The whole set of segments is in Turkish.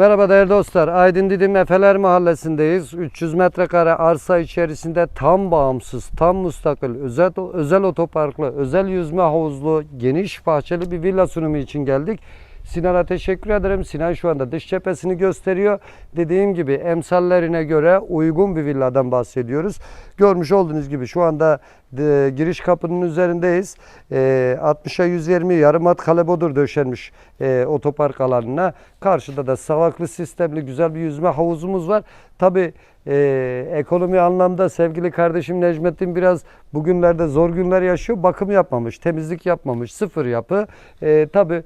Merhaba değerli dostlar. Aydın Didim Efeler Mahallesi'ndeyiz. 300 metrekare arsa içerisinde tam bağımsız, tam müstakil, özel, özel otoparklı, özel yüzme havuzlu, geniş bahçeli bir villa sunumu için geldik. Sinan'a teşekkür ederim. Sinan şu anda dış cephesini gösteriyor. Dediğim gibi emsallerine göre uygun bir villadan bahsediyoruz. Görmüş olduğunuz gibi şu anda e, giriş kapının üzerindeyiz. E, 60'a 120 yarım at kalebodur döşenmiş e, otopark alanına. Karşıda da savaklı sistemli güzel bir yüzme havuzumuz var. Tabi ekonomi anlamda sevgili kardeşim Necmettin biraz bugünlerde zor günler yaşıyor. Bakım yapmamış, temizlik yapmamış, sıfır yapı. E, Tabi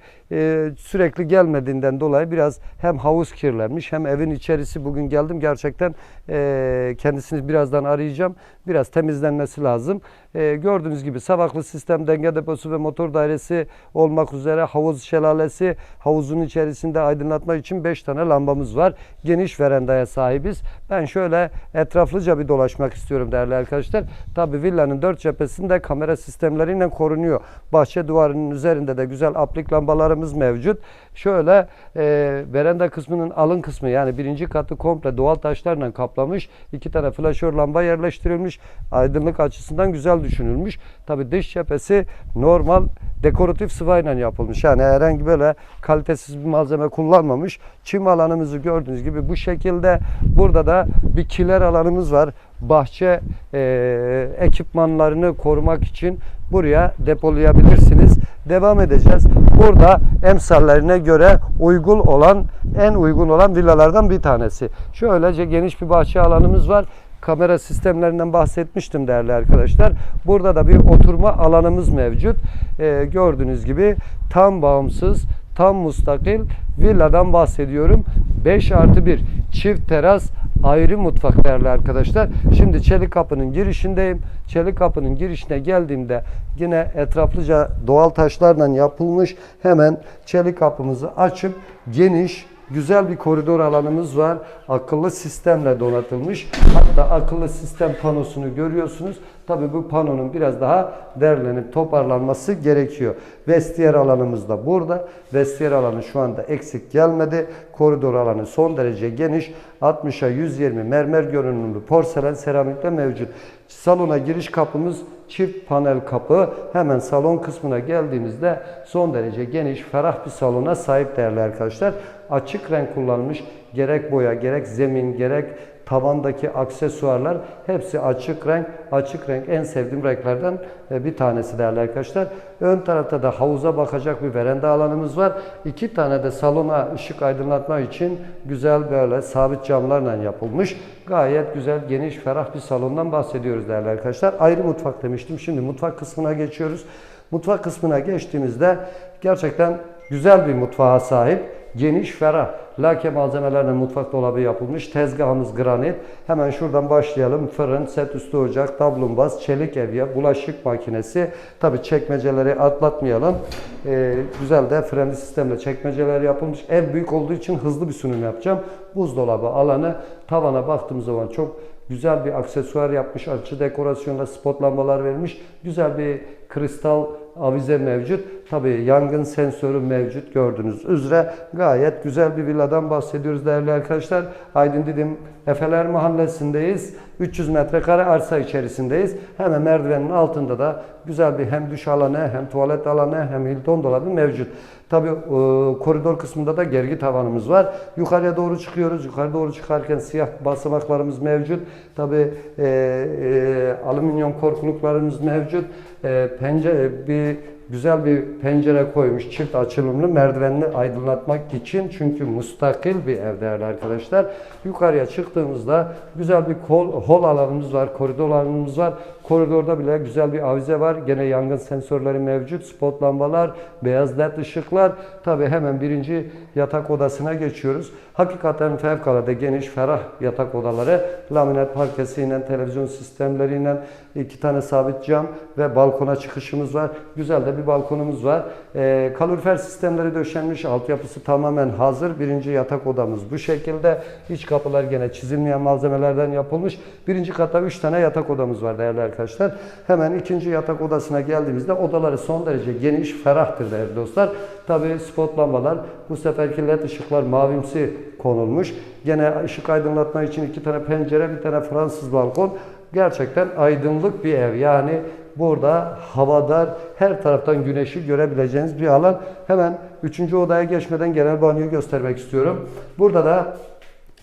sürekli gelmediğinden dolayı biraz hem havuz kirlenmiş hem evin içerisi bugün geldim gerçekten e, kendisini birazdan arayacağım. Biraz temizlenmesi lazım. E, gördüğünüz gibi savaklı sistem denge deposu ve motor dairesi olmak üzere havuz şelalesi havuzun içerisinde aydınlatma için 5 tane lambamız var. Geniş verandaya sahibiz. Ben şöyle etraflıca bir dolaşmak istiyorum değerli arkadaşlar. Tabi villanın dört cephesinde kamera sistemleriyle korunuyor. Bahçe duvarının üzerinde de güzel aplik lambalarımız mevcut. Şöyle e, veranda kısmının alın kısmı yani birinci katı komple doğal taşlarla kaplamış. İki tane flaşör lamba yerleştirilmiş. Aydınlık açısından güzel düşünülmüş. Tabi dış cephesi normal dekoratif sıvayla yapılmış. Yani herhangi böyle kalitesiz bir malzeme kullanmamış. Çim alanımızı gördüğünüz gibi bu şekilde. Burada da bir kiler alanımız var. Bahçe e, ekipmanlarını korumak için buraya depolayabilirsiniz. Devam edeceğiz. Burada emsallerine göre uygun olan, en uygun olan villalardan bir tanesi. Şöylece geniş bir bahçe alanımız var kamera sistemlerinden bahsetmiştim değerli arkadaşlar. Burada da bir oturma alanımız mevcut. Ee, gördüğünüz gibi tam bağımsız, tam mustakil villadan bahsediyorum. 5 artı 1 çift teras ayrı mutfak değerli arkadaşlar. Şimdi çelik kapının girişindeyim. Çelik kapının girişine geldiğimde yine etraflıca doğal taşlarla yapılmış hemen çelik kapımızı açıp geniş güzel bir koridor alanımız var. Akıllı sistemle donatılmış. Hatta akıllı sistem panosunu görüyorsunuz. Tabii bu panonun biraz daha derlenip toparlanması gerekiyor. Vestiyer alanımız da burada. Vestiyer alanı şu anda eksik gelmedi. Koridor alanı son derece geniş. 60'a 120 mermer görünümlü porselen seramikle mevcut. Salona giriş kapımız çift panel kapı. Hemen salon kısmına geldiğimizde son derece geniş, ferah bir salona sahip değerli arkadaşlar. Açık renk kullanılmış. Gerek boya, gerek zemin, gerek tavandaki aksesuarlar hepsi açık renk. Açık renk en sevdiğim renklerden e, bir tanesi değerli arkadaşlar. Ön tarafta da havuza bakacak bir veranda alanımız var. İki tane de salona ışık aydınlatma için güzel böyle sabit camlarla yapılmış. Gayet güzel, geniş, ferah bir salondan bahsediyoruz değerli arkadaşlar. Ayrı mutfak demiştim. Şimdi mutfak kısmına geçiyoruz. Mutfak kısmına geçtiğimizde gerçekten güzel bir mutfağa sahip. Geniş, ferah. Lake malzemelerle mutfak dolabı yapılmış. Tezgahımız granit. Hemen şuradan başlayalım. Fırın, set üstü ocak, tablumbaz, çelik evye, bulaşık makinesi. Tabi çekmeceleri atlatmayalım. Ee, güzel de frenli sistemle çekmeceler yapılmış. Ev büyük olduğu için hızlı bir sunum yapacağım. Buzdolabı alanı. Tavana baktığımız zaman çok güzel bir aksesuar yapmış. Açı dekorasyonla spot lambalar vermiş. Güzel bir kristal avize mevcut. Tabi yangın sensörü mevcut gördüğünüz üzere. Gayet güzel bir villadan bahsediyoruz değerli arkadaşlar. Aydın Didim Efeler Mahallesi'ndeyiz. 300 metrekare arsa içerisindeyiz. Hemen merdivenin altında da güzel bir hem duş alanı hem tuvalet alanı hem Hilton dolabı mevcut. Tabi e, koridor kısmında da gergi tavanımız var. Yukarıya doğru çıkıyoruz. Yukarı doğru çıkarken siyah basamaklarımız mevcut. Tabi e, e, alüminyum korkuluklarımız mevcut. E, pencere bir güzel bir pencere koymuş çift açılımlı merdivenini aydınlatmak için çünkü mustakil bir ev değerli arkadaşlar. Yukarıya çıktığımızda güzel bir kol, hol alanımız var, koridor alanımız var. Koridorda bile güzel bir avize var. Gene yangın sensörleri mevcut, spot lambalar, beyaz led ışıklar. Tabi hemen birinci yatak odasına geçiyoruz. Hakikaten fevkalade geniş, ferah yatak odaları. Laminat parkesiyle, televizyon sistemleriyle, iki tane sabit cam ve balkona çıkışımız var. Güzel de bir balkonumuz var. E, kalorifer sistemleri döşenmiş. Altyapısı tamamen hazır. Birinci yatak odamız bu şekilde. İç kapılar gene çizilmeyen malzemelerden yapılmış. Birinci katta 3 tane yatak odamız var değerli. Arkadaşlar. Hemen ikinci yatak odasına geldiğimizde odaları son derece geniş, ferahtır değerli dostlar. Tabi spot lambalar, bu seferki led ışıklar mavimsi konulmuş. Gene ışık aydınlatma için iki tane pencere, bir tane Fransız balkon. Gerçekten aydınlık bir ev. Yani burada havadar, her taraftan güneşi görebileceğiniz bir alan. Hemen üçüncü odaya geçmeden genel banyoyu göstermek istiyorum. Burada da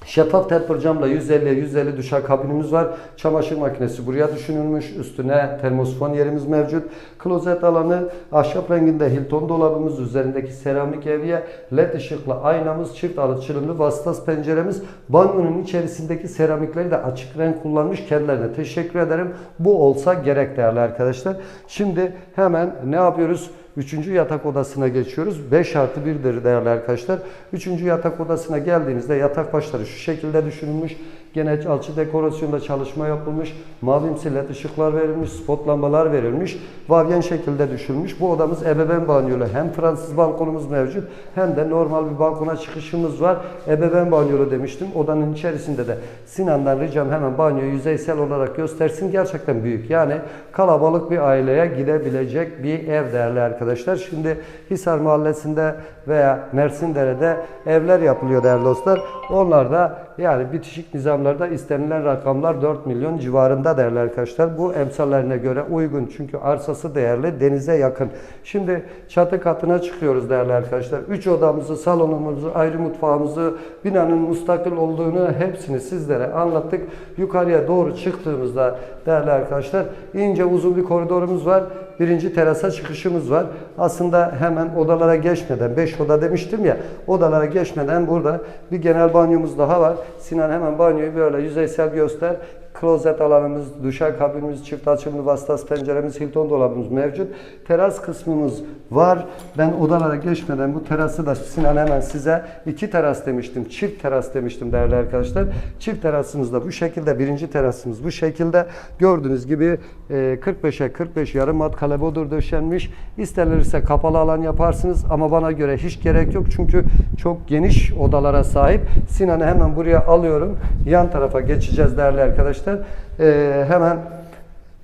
Şeffaf temper camla 150'ye 150 düşer kabinimiz var. Çamaşır makinesi buraya düşünülmüş. Üstüne termosfon yerimiz mevcut. Klozet alanı ahşap renginde Hilton dolabımız üzerindeki seramik evye led ışıklı aynamız çift alıçılımlı vasıtas penceremiz banyonun içerisindeki seramikleri de açık renk kullanmış. Kendilerine teşekkür ederim. Bu olsa gerek değerli arkadaşlar. Şimdi hemen ne yapıyoruz? Üçüncü yatak odasına geçiyoruz. 5 artı 1'dir değerli arkadaşlar. Üçüncü yatak odasına geldiğinizde yatak başları şu şekilde düşünülmüş. Gene alçı dekorasyonda çalışma yapılmış. Mavimsi led ışıklar verilmiş. Spot lambalar verilmiş. Vavyen şekilde düşünülmüş. Bu odamız ebeveyn banyolu. Hem Fransız balkonumuz mevcut hem de normal bir balkona çıkışımız var. Ebeveyn banyolu demiştim. Odanın içerisinde de Sinan'dan ricam hemen banyoyu yüzeysel olarak göstersin. Gerçekten büyük. Yani kalabalık bir aileye gidebilecek bir ev değerli arkadaşlar. Şimdi Hisar Mahallesi'nde veya Mersindere'de evler yapılıyor değerli dostlar. Onlar da yani bitişik nizamlarda istenilen rakamlar 4 milyon civarında değerli arkadaşlar. Bu emsallerine göre uygun çünkü arsası değerli, denize yakın. Şimdi çatı katına çıkıyoruz değerli arkadaşlar. 3 odamızı, salonumuzu, ayrı mutfağımızı, binanın mustakil olduğunu hepsini sizlere anlattık. Yukarıya doğru çıktığımızda değerli arkadaşlar ince uzun bir koridorumuz var. Birinci terasa çıkışımız var. Aslında hemen odalara geçmeden, 5 oda demiştim ya, odalara geçmeden burada bir genel banyomuz daha var. Sinan hemen banyoyu böyle yüzeysel göster. Klozet alanımız, duşa kabinimiz, çift açımlı vasıtas penceremiz, Hilton dolabımız mevcut. Teras kısmımız var. Ben odalara geçmeden bu terası da Sinan hemen size iki teras demiştim. Çift teras demiştim değerli arkadaşlar. Çift terasımız da bu şekilde. Birinci terasımız bu şekilde. Gördüğünüz gibi e, 45'e 45 yarım mat kalebodur döşenmiş. İstenirse kapalı alan yaparsınız ama bana göre hiç gerek yok. Çünkü çok geniş odalara sahip. Sinan'ı hemen buraya alıyorum. Yan tarafa geçeceğiz değerli arkadaşlar. E, hemen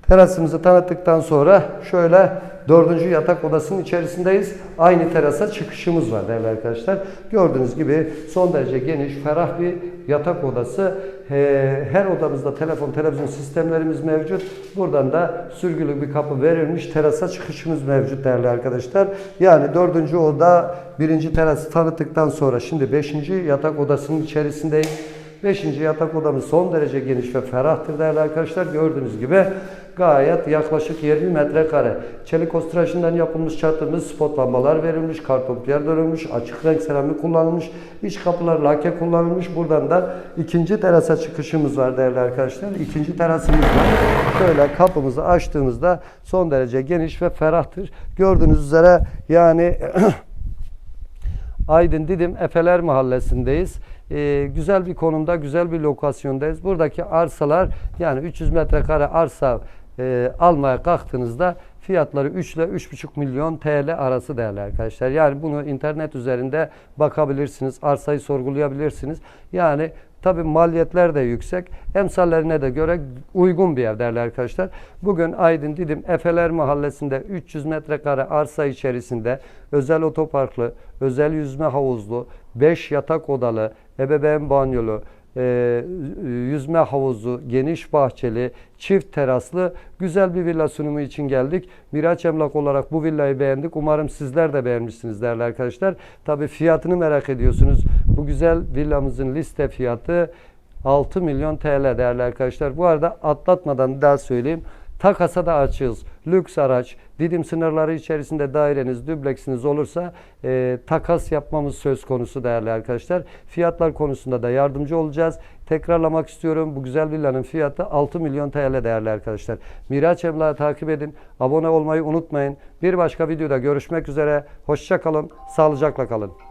Terasımızı tanıttıktan sonra şöyle dördüncü yatak odasının içerisindeyiz. Aynı terasa çıkışımız var değerli arkadaşlar. Gördüğünüz gibi son derece geniş, ferah bir yatak odası. Ee, Her odamızda telefon, televizyon sistemlerimiz mevcut. Buradan da sürgülü bir kapı verilmiş. Terasa çıkışımız mevcut değerli arkadaşlar. Yani dördüncü oda birinci terası tanıttıktan sonra şimdi beşinci yatak odasının içerisindeyiz. Beşinci yatak odamız son derece geniş ve ferahtır değerli arkadaşlar. Gördüğünüz gibi gayet yaklaşık 20 metrekare. Çelik ostraşından yapılmış çatımız, spot lambalar verilmiş, kartonpiyer dönülmüş, açık renk seramik kullanılmış, iç kapılar lake kullanılmış. Buradan da ikinci terasa çıkışımız var değerli arkadaşlar. İkinci terasımız var. Şöyle kapımızı açtığımızda son derece geniş ve ferahtır. Gördüğünüz üzere yani Aydın Didim Efeler Mahallesi'ndeyiz. Ee, güzel bir konumda, güzel bir lokasyondayız. Buradaki arsalar yani 300 metrekare arsa e, almaya kalktığınızda fiyatları 3 ile 3,5 milyon TL arası değerli arkadaşlar. Yani bunu internet üzerinde bakabilirsiniz, arsayı sorgulayabilirsiniz. Yani Tabi maliyetler de yüksek. Emsallerine de göre uygun bir ev değerli arkadaşlar. Bugün Aydın Didim Efeler Mahallesi'nde 300 metrekare arsa içerisinde özel otoparklı, özel yüzme havuzlu, 5 yatak odalı, ebeveyn banyolu, e, yüzme havuzu, geniş bahçeli, çift teraslı güzel bir villa sunumu için geldik. Miraç Emlak olarak bu villayı beğendik. Umarım sizler de beğenmişsiniz değerli arkadaşlar. Tabi fiyatını merak ediyorsunuz. Bu güzel villamızın liste fiyatı 6 milyon TL değerli arkadaşlar. Bu arada atlatmadan daha söyleyeyim. Takasa da açığız. Lüks araç, Didim sınırları içerisinde daireniz, dübleksiniz olursa e, takas yapmamız söz konusu değerli arkadaşlar. Fiyatlar konusunda da yardımcı olacağız. Tekrarlamak istiyorum. Bu güzel villanın fiyatı 6 milyon TL değerli arkadaşlar. Miraç Emlak'ı takip edin. Abone olmayı unutmayın. Bir başka videoda görüşmek üzere. Hoşça kalın. Sağlıcakla kalın.